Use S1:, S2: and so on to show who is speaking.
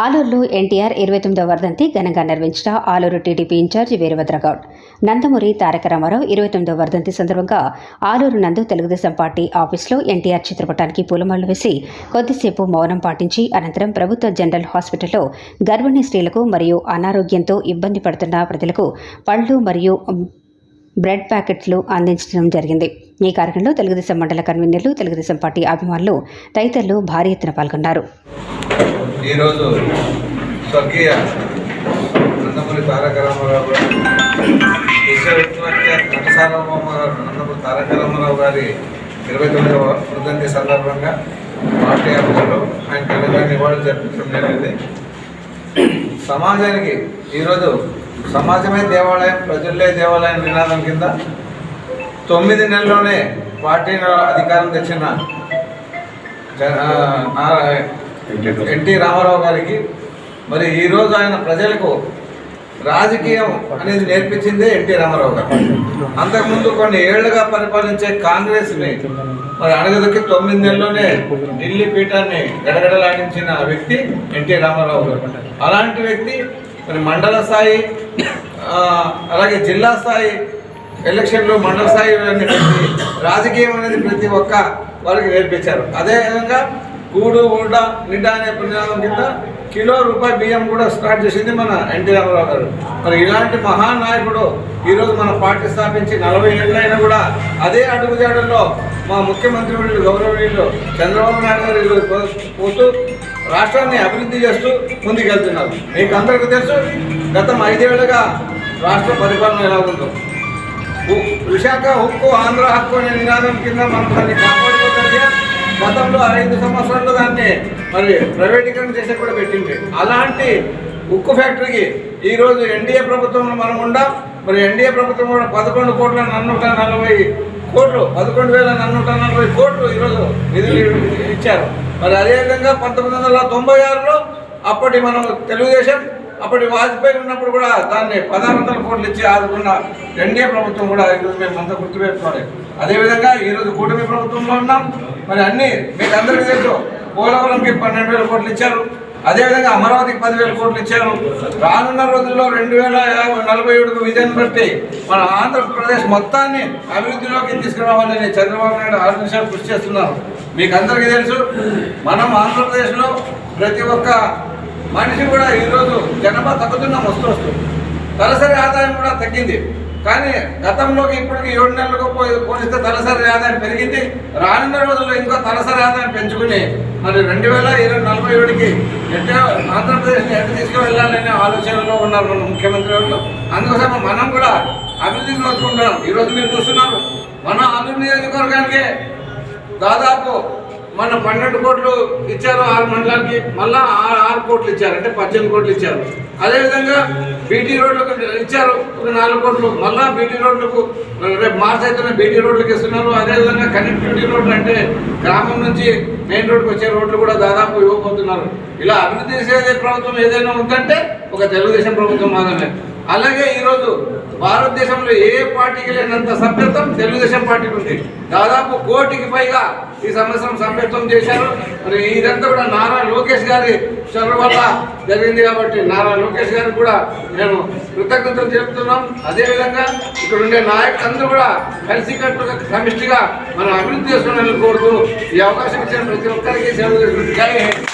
S1: ఆలూరులో ఎన్టీఆర్ ఇరవై తొమ్మిదవ వర్ధంతి ఘనంగా నిర్వహించిన Aluru TDP in charge Veerabhadra Goud Nandamuri Taraka Rama Rao ఇరవై తొమ్మిదవ వర్ధంతి సందర్భంగా ఆలూరు నందు తెలుగుదేశం పార్టీ ఆఫీసులో ఎన్టీఆర్ చిత్రపటానికి పూలమాలలు వేసి కొద్దిసేపు మౌనం పాటించి అనంతరం ప్రభుత్వ జనరల్ హాస్పిటల్లో గర్భిణీ స్త్రీలకు మరియు అనారోగ్యంతో ఇబ్బంది పడుతున్న ప్రజలకు పళ్ళు మరియు బ్రెడ్ ప్యాకెట్లు అందించడం జరిగింది. ఈ కార్యక్రమంలో తెలుగుదేశం మండల కన్వీనర్లు తెలుగుదేశం పార్టీ అభిమానులు తదితరులు భారీ ఎత్తున పాల్గొన్నారు.
S2: ఈరోజు స్వర్గీయ నందమూరి తారక రామారావు గారు విశ్వవిద్యాలయ నట నందమూరి తారక రామారావు గారి ఇరవై తొమ్మిదవ వర్ధంతి సందర్భంగా పార్టీ ఆఫీసులో ఆయన ఘనంగా నివాళులు జరిపించడం జరిగింది. సమాజానికి ఈరోజు సమాజమే దేవాలయం ప్రజల్లే దేవాలయం నినాదం కింద తొమ్మిది నెలల్లోనే పార్టీ అధికారం తెచ్చిన జ- నారా- ఎన్టీ రామారావు గారికి మరి ఈరోజు ఆయన ప్రజలకు రాజకీయం అనేది నేర్పించిందే ఎన్టీ రామారావు గారు. అంతకుముందు కొన్ని ఏళ్ళుగా పరిపాలించే కాంగ్రెస్ని మరి అడగదొక్కి తొమ్మిది నెలల్లోనే ఢిల్లీ పీఠాన్ని గడగడలాడించిన వ్యక్తి ఎన్టీ రామారావు గారు. అలాంటి వ్యక్తి మరి మండల స్థాయి అలాగే జిల్లా స్థాయి ఎలక్షన్లు మండల స్థాయి రాజకీయం అనేది ప్రతి ఒక్క వారికి నేర్పించారు. అదేవిధంగా కూడు ఊడ నిడ్డ అనే పుణ్యాలం కింద కిలో రూపాయి బియ్యం కూడా స్టార్ట్ చేసింది మన ఎన్టీ రామారావు గారు. మరి ఇలాంటి మహానాయకుడు ఈరోజు మన పార్టీ స్థాపించి నలభై ఏళ్ళైనా కూడా అదే అడుగుజాడల్లో మా ముఖ్యమంత్రి వీళ్ళు గౌరవనీయులు చంద్రబాబు నాయుడు గారు ఈరోజు పోతూ రాష్ట్రాన్ని అభివృద్ధి చేస్తూ ముందుకెళ్తున్నారు. మీకు అందరికీ తెలుసు గతం ఐదేళ్ళుగా రాష్ట్ర పరిపాలన ఎలా ఉందో. ఉ- విశాఖ ఉక్కు ఆంధ్ర హక్కు అనే నినాదం కింద మనం దాన్ని కాపాడుకోగలిగా. గతంలో ఐదు సంవత్సరాలు దాన్ని మరి ప్రైవేటీకరణ చేసే కూడా పెట్టింది. అలాంటి ఉక్కు ఫ్యాక్టరీకి ఈరోజు ఎన్డీఏ ప్రభుత్వంలో మనం ఉండం మరి ఎన్డీఏ ప్రభుత్వం కూడా పదకొండు కోట్ల నన్నూట నలభై కోట్లు పదకొండు వేల నన్నూట నలభై కోట్లు ఈరోజు నిధులు ఇచ్చారు. మరి అదేవిధంగా పంతొమ్మిది వందల తొంభై ఆరులో అప్పటి మనం తెలుగుదేశం అప్పటి వాజ్పేయి ఉన్నప్పుడు కూడా దాన్ని పదహారు వందల కోట్లు ఇచ్చి ఆదుకున్న ఎన్డీఏ ప్రభుత్వం కూడా ఈరోజు మేము అంతా గుర్తుపెట్టుకోవాలి. అదేవిధంగా ఈరోజు కూటమి ప్రభుత్వంలో ఉన్నాం. మరి అన్ని మీకు అందరికీ తెలుసు పోలవరంకి పన్నెండు వేల కోట్లు ఇచ్చారు. అదేవిధంగా అమరావతికి పదివేల కోట్లు ఇచ్చారు. రానున్న రోజుల్లో రెండు వేల యాభై నలభై ఏడుకు విజయం బట్టి మన ఆంధ్రప్రదేశ్ మొత్తాన్ని అభివృద్ధిలోకి తీసుకురావాలని చంద్రబాబు నాయుడు ఆరు నిమిషాలు కృషి చేస్తున్నారు. మీకు అందరికీ తెలుసు మనం ఆంధ్రప్రదేశ్లో ప్రతి ఒక్క మనిషి కూడా ఈరోజు జనాభా తగ్గుతున్నాం వస్తూ వస్తూ తలసరి ఆదాయం కూడా తగ్గింది. కానీ గతంలోకి ఇప్పటికి ఏడు నెలలకు పోయి పోలిస్తే తలసరి ఆదాయం పెరిగింది. రానున్న రోజుల్లో ఇంకా తలసరి ఆదాయం పెంచుకుని మరి రెండు వేల ఇరవై నలభై ఏడుకి ఎట్లా ఆంధ్రప్రదేశ్ని ఎట్లా తీసుకువెళ్ళాలనే ఆలోచనలో ఉన్నారు మన ముఖ్యమంత్రి వాళ్ళు. అందుకోసం మనం కూడా అభివృద్ధిని నోచుకుంటున్నాం ఈరోజు మీరు చూస్తున్నారు మన ఆంధ్ర నియోజకవర్గానికి దాదాపు మన పన్నెండు కోట్లు ఇచ్చారు ఆరు మండలానికి మళ్ళా ఆరు ఆరు కోట్లు ఇచ్చారు అంటే పద్దెనిమిది కోట్లు ఇచ్చారు. అదేవిధంగా బీటీ రోడ్లకు ఇచ్చారు ఒక నాలుగు కోట్లు. మళ్ళా బీటీ రోడ్లకు రేపు మార్చి అయితేనే బీటీ రోడ్లకు ఇస్తున్నారు. అదేవిధంగా కనెక్టివిటీ రోడ్లు అంటే గ్రామం నుంచి మెయిన్ రోడ్కి వచ్చే రోడ్లు కూడా దాదాపు ఇవ్వబోతున్నారు. ఇలా అభివృద్ధి చేసే ప్రభుత్వం ఏదైనా ఉందంటే ఒక తెలుగుదేశం ప్రభుత్వం మాత్రమే. అలాగే ఈరోజు భారతదేశంలో ఏ పార్టీకి లేనంత సభ్యత్వం తెలుగుదేశం పార్టీకి ఉంది. దాదాపు కోటికి పైగా ఈ సంవత్సరం సభ్యత్వం చేశారు. మరి ఇదంతా కూడా నారా లోకేష్ గారి చొరవ వల్ల జరిగింది కాబట్టి నారా లోకేష్ గారికి కూడా మేము కృతజ్ఞతలు చెప్తున్నాం. అదేవిధంగా ఇక్కడ ఉండే నాయకులందరూ కూడా కలిసికట్టుగా సమిష్టిగా మనం అభివృద్ధి చేసుకోవాలని కోరుతూ ఈ అవకాశం ఇచ్చిన ప్రతి ఒక్కరికి సేవ జై హింద్.